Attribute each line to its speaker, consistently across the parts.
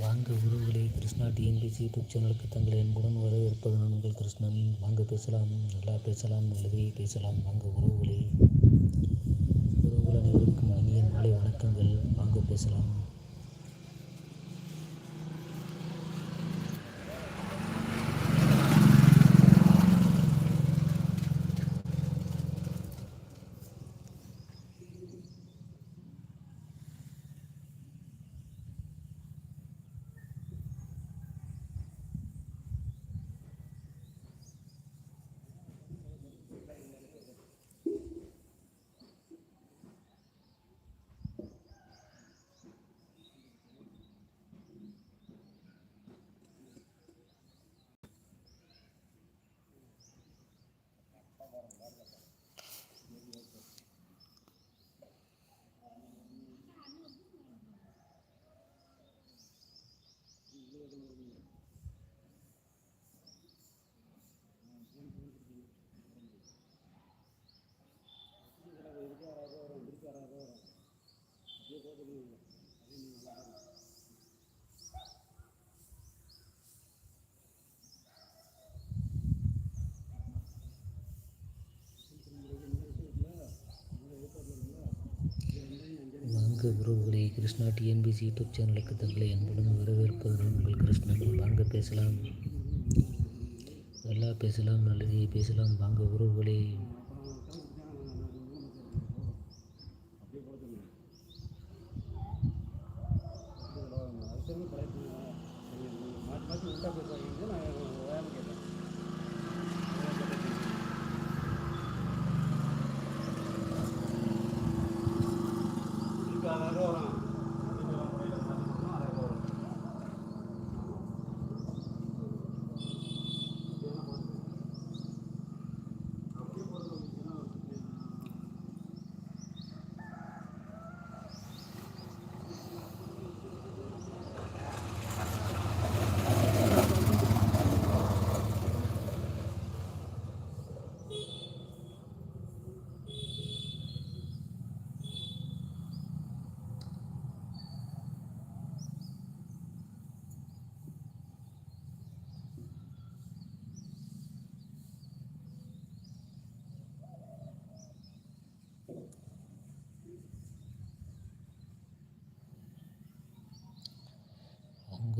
Speaker 1: வாங்க உறவுகளை Krishna TNPSC YouTube சேனலுக்கு தங்கள் என்புடன் வரவேற்பது நான் உங்கள் கிருஷ்ணன். வாங்க பேசலாம் நல்லா பேசலாம் நல்லதே பேசலாம். வாங்க உறவுகளே. உறவுகள் அனைவருக்கும் இனிய மாலை வணக்கங்கள். வாங்க பேசலாம். வாங்க உறவுகளே கிருஷ்ணா டிஎன்பிசி யூடியூப் சேனலுக்கு தங்களை அன்புடன் வரவேற்பதுடன் உங்கள் கிருஷ்ணன். வாங்க பேசலாம். நல்லா பேசலாம் நல்லதே பேசலாம். வாங்க உறவுகளே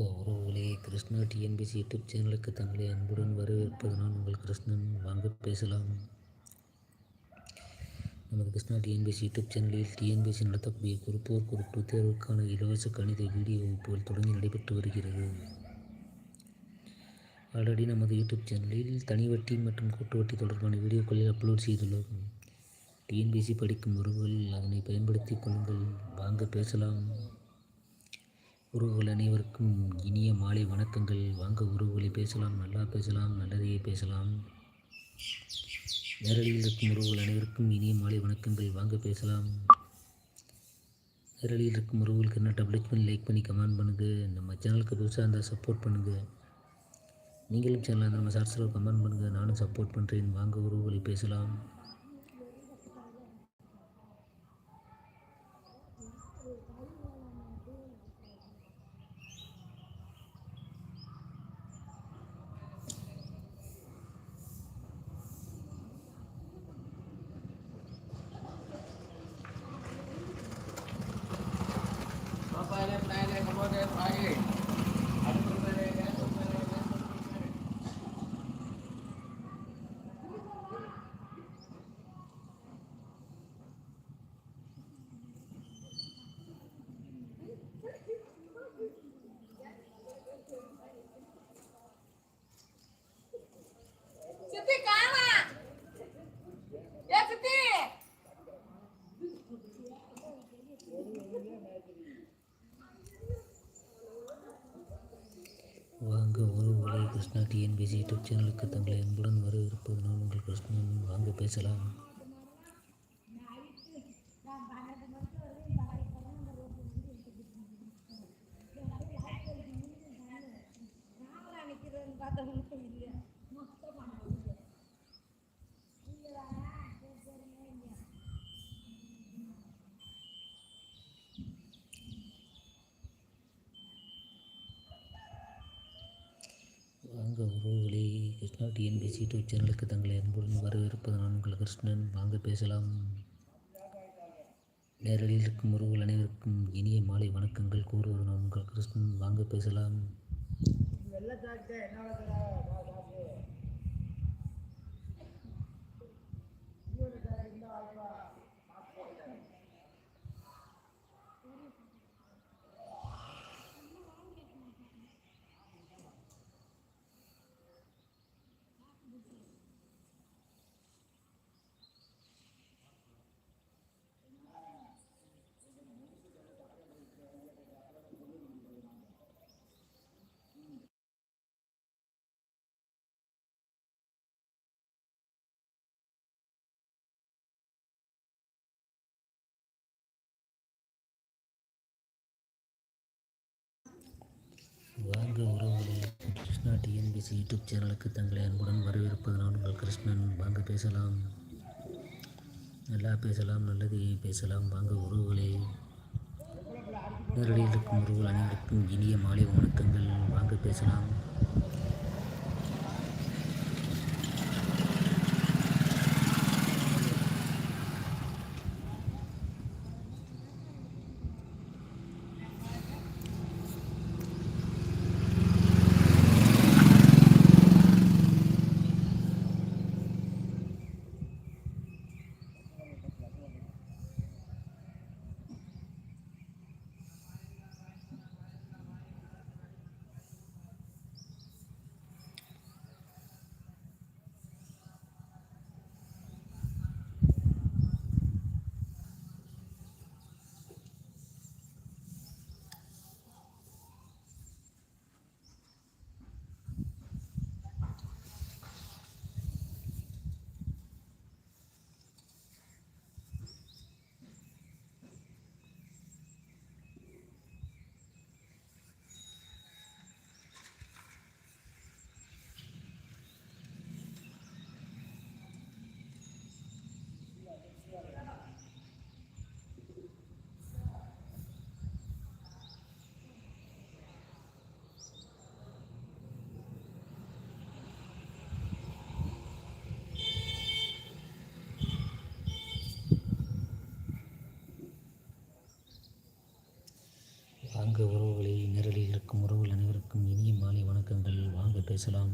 Speaker 1: வாங்க உறவுகளே கிருஷ்ணா டிஎன்பிசி யூடியூப் சேனலுக்கு தங்களை அன்புடன் வரவேற்பது நான் உங்கள் கிருஷ்ணன் வாங்க பேசலாம். நமது கிருஷ்ணா டிஎன்பிசி யூடியூப் சேனலில் டிஎன்பிசி நடத்தக்கூடிய குருப்போர் குறிப்பு தேர்வுக்கான இலவச கணித வீடியோ வகுப்புகள் தொடங்கி நடைபெற்று வருகிறது. ஆல்ரெடி நமது யூடியூப் சேனலில் தனி வட்டி மற்றும் கூட்டு வட்டி தொடர்பான வீடியோக்களில் அப்லோட் செய்துள்ளோம். டிஎன்பிசி படிக்கும் உறவுகள் அதனை பயன்படுத்தி கொள்ளுங்கள். வாங்க பேசலாம். உறவுகள் அனைவருக்கும் இனிய மாலை வணக்கங்கள். வாங்க உறவுகளை பேசலாம் நல்லா பேசலாம் நல்லதையே பேசலாம். நேரடியில் இருக்கும் உறவுகள் அனைவருக்கும் இனிய மாலை வணக்கங்கள். வாங்க பேசலாம். நேரடியில் இருக்கும் உறவுகளுக்கு என்ன டபுள் பண்ணி லைக் பண்ணி கமெண்ட் பண்ணுங்கள் நம்ம சேனலுக்கு புதுசாக இருந்தால் சப்போர்ட் பண்ணுங்கள் நீங்களும் சேனலாக இருந்தால் நம்ம ஷார்ட்ஸில் கமெண்ட் பண்ணுங்கள் நானும் சப்போர்ட் பண்ணுறேன் வாங்க உறவுகளை பேசலாம். விஜய் யூடியூப் சேனலுக்கு தங்களை அன்புடன் வரவேற்பது நான் உங்கள் கிருஷ்ணன் வாங்க பேசலாம். உறவுகளே கிருஷ்ணா டிஎன்பிசி யூடியூப் சேனலுக்கு தங்களை அன்புடன் வரவேற்பது நான் உங்கள் கிருஷ்ணன். வாங்க பேசலாம். நேரலில் இருக்கும் உறவுகள் அனைவருக்கும் இனிய மாலை வணக்கங்கள். கூறுவது நான் உங்கள் கிருஷ்ணன். வாங்க பேசலாம். வாங்க உறவுகளே கிருஷ்ணா டிஎன்பிசி யூடியூப் சேனலுக்கு தங்களை அன்புடன் வரவேற்பது நான் உங்கள் கிருஷ்ணன் வாங்க பேசலாம். நல்லா பேசலாம் நல்லது பேசலாம். வாங்க உறவுகளே. நேரடியில் இருக்கும் உறவுகள் அனைவருக்கும் இனிய மாலை வணக்கங்கள். வாங்க பேசலாம். வாங்க உறவுகளை நேரலில் இருக்கும் உறவுகள் அனைவருக்கும் இனிய மாலை வணக்கங்கள். வாங்க பேசலாம்.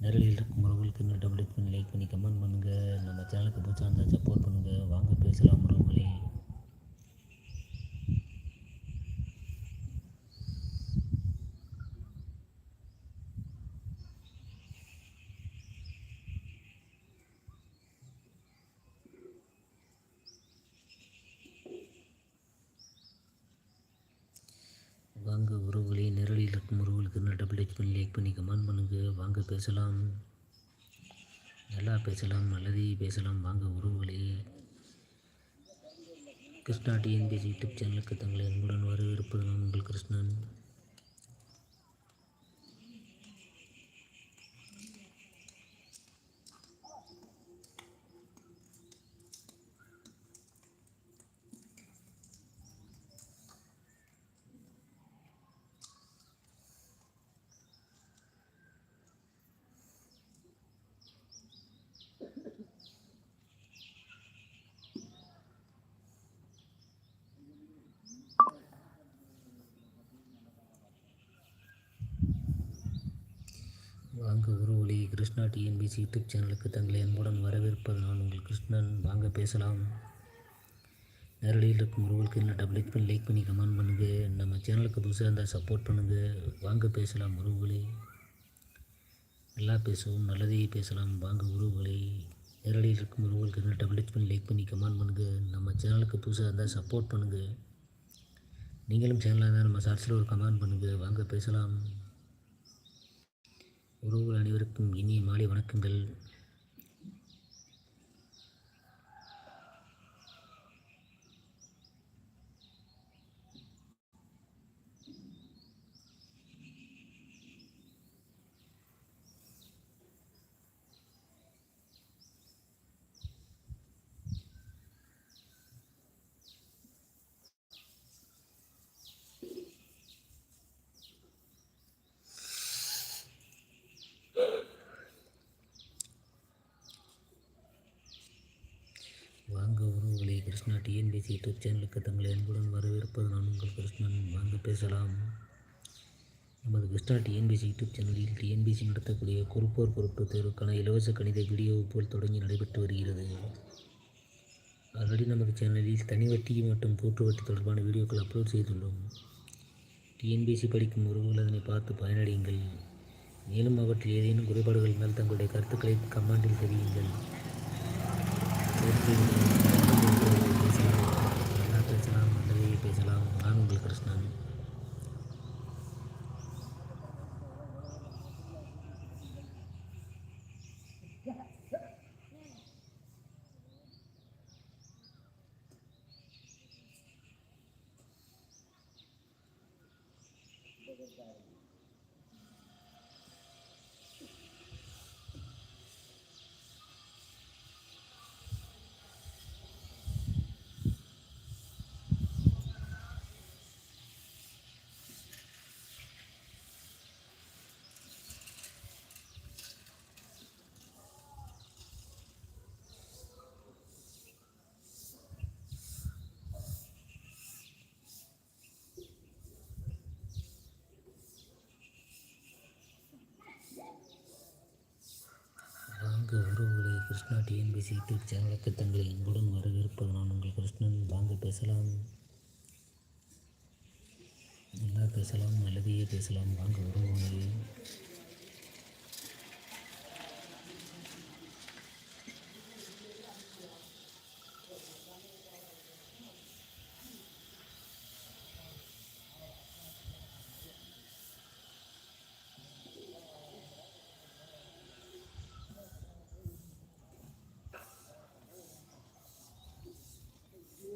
Speaker 1: நேரலில் இருக்கும் உறவுகளுக்கு இன்னும் டபுள் பண்ணி லைக் பண்ணி கமெண்ட் பண்ணுங்கள் நம்ம சேனலுக்கு புதுசாக இருந்தால் சப்போர்ட் பண்ணுங்கள் வாங்க பேசலாம் உறவுகளே வாங்க உறவுகளே நேரடியில் இருக்கும் உறவுகளுக்கு இன்னும் டபுள் ஹெச் பண்ணி லைக் பண்ணி கமெண்ட் பண்ணுங்கள் வாங்க பேசலாம். நல்லா பேசலாம் நல்லதே பேசலாம். வாங்க உறவுகளே. கிருஷ்ணா டிஎன்பிசி யூடியூப் சேனலுக்கு தங்களை அன்புடன் வரவேற்பது நான் உங்கள் கிருஷ்ணன் வாங்க உறவுகளே கிருஷ்ணா டிஎன்பிசி யூடியூப் சேனலுக்கு தங்களை அன்புடன் வரவேற்பது நான் உங்கள் கிருஷ்ணன் வாங்க பேசலாம். நேரடியில் இருக்கும் உறவுகளுக்கு என்ன டபுள் லைக் பண்ணி லைக் பண்ணி கமெண்ட் பண்ணுங்கள் நம்ம சேனலுக்கு புதுசாக இருந்தால் சப்போர்ட் பண்ணுங்கள் வாங்க பேசலாம் உறவுகளே. நல்லா பேசுவோம் நல்லதையே பேசலாம். வாங்க உறவுகளே. நேரடியில் இருக்கும் உறவுகளுக்கு என்ன டபுள் லைக் பண்ணி லைக் பண்ணி கமெண்ட் பண்ணுங்கள் நம்ம சேனலுக்கு புதுசாக இருந்தால் சப்போர்ட் பண்ணுங்கள் நீங்களும் சேனலாக இருந்தால் நம்ம ஷார்ட்ஸில் ஒரு கமெண்ட் பண்ணுங்கள் வாங்க பேசலாம். உறவுகள் அனைவருக்கும் இனிய மாலை வணக்கங்கள். கிருஷ்ணா டிஎன்பிசி யூடியூப் சேனலுக்கு தங்களை அன்புடன் வரவேற்பது நான் உங்கள் கிருஷ்ணன். வாங்க பேசலாம். நமது கிருஷ்ணா டிஎன்பிசி யூடியூப் சேனலில் டிஎன்பிசி நடத்தக்கூடிய குறுப்போர் பொறுப்பு தேர்வுக்கான இலவச கணித வீடியோ போல் தொடங்கி நடைபெற்று வருகிறது. ஆல்ரெடி நமது சேனலில் தனி வட்டி மற்றும் கூட்டு வட்டி தொடர்பான வீடியோக்கள் அப்லோட் செய்துள்ளோம். டிஎன்பிசி படிக்கும் உறவுகள் அதனை பார்த்து பயனடையுங்கள். மேலும் அவற்றில் ஏதேனும் குறைபாடுகள் இருந்தால் தங்களுடைய கருத்துக்களை கமெண்டில் தெரியுங்கள் பேசலாம் நல்லா பேசலாம் நல்லதே பேசலாம் நான் உங்கள் கிருஷ்ணன் வாங்க கிருஷ்ணா டிஎன்பிசி யூடியூப் சேனலுக்கு தங்களை அன்புடன் வரவேற்பது நான் உங்கள் கிருஷ்ணன். வாங்க பேசலாம். நல்லா பேசலாம் நல்லதையே பேசலாம். வாங்க உறவுகளே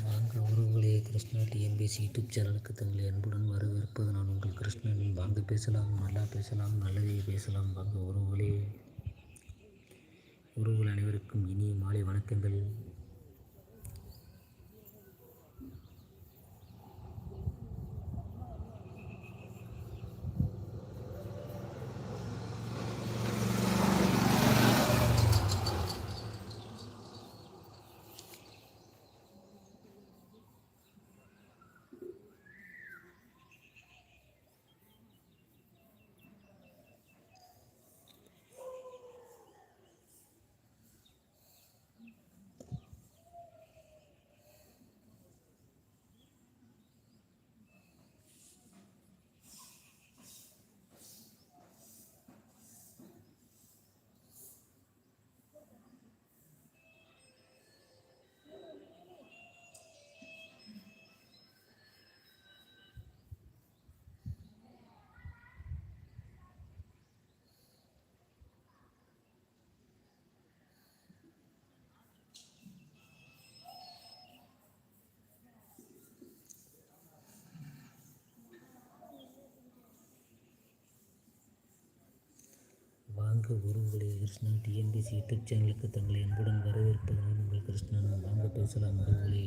Speaker 1: வாங்க உறவுகளே கிருஷ்ணா டிஎன்பிசி யூடியூப் சேனலுக்கு தங்களை அன்புடன் வரவேற்பது நான் உங்கள் கிருஷ்ணன் வாங்க பேசலாம். நல்லா பேசலாம். நல்லதே பேசலாம். வாங்க உறவுகளே உறவுகள் அனைவருக்கும் இனிய மாலை வணக்கங்கள். வாங்க உறவுகளே கிருஷ்ணா டிஎன்பிசி யூடியூப் சேனலுக்கு தங்களை அன்புடன் வரவேற்பதனால் உங்கள் கிருஷ்ணன் வாங்க பேசலாம் உறவுகளே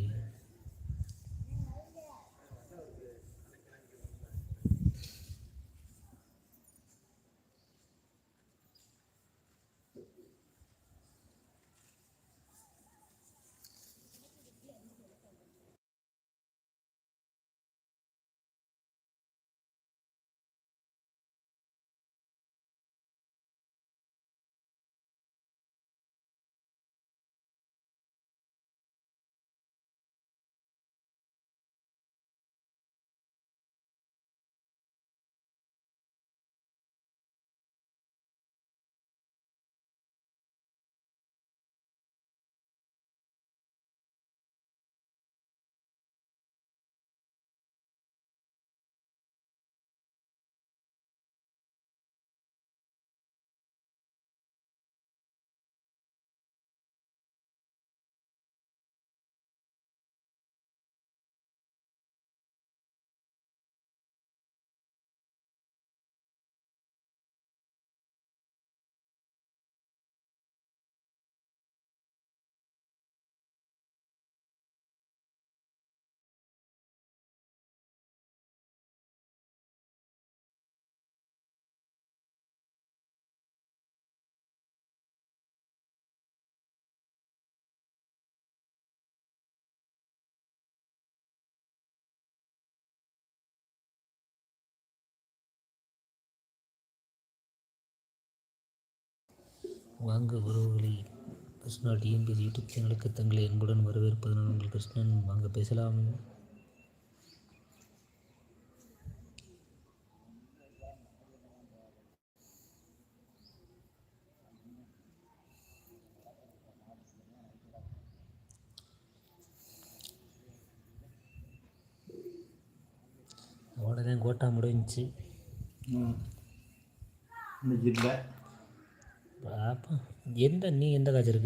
Speaker 1: வாங்க உறவுகளை கிருஷ்ணா டிஎம்பி யூடியூப் சேனலுக்கு தங்களை அன்புடன் வரவேற்பது நான் உங்கள் கிருஷ்ணன் வாங்க பேசலாம். அவ்வளோதான் கோட்டா முடிஞ்சிச்சு
Speaker 2: இன்னைக்கு இல்லை.
Speaker 1: பாப்பா எந்த நீ எந்த காய்ச்சல்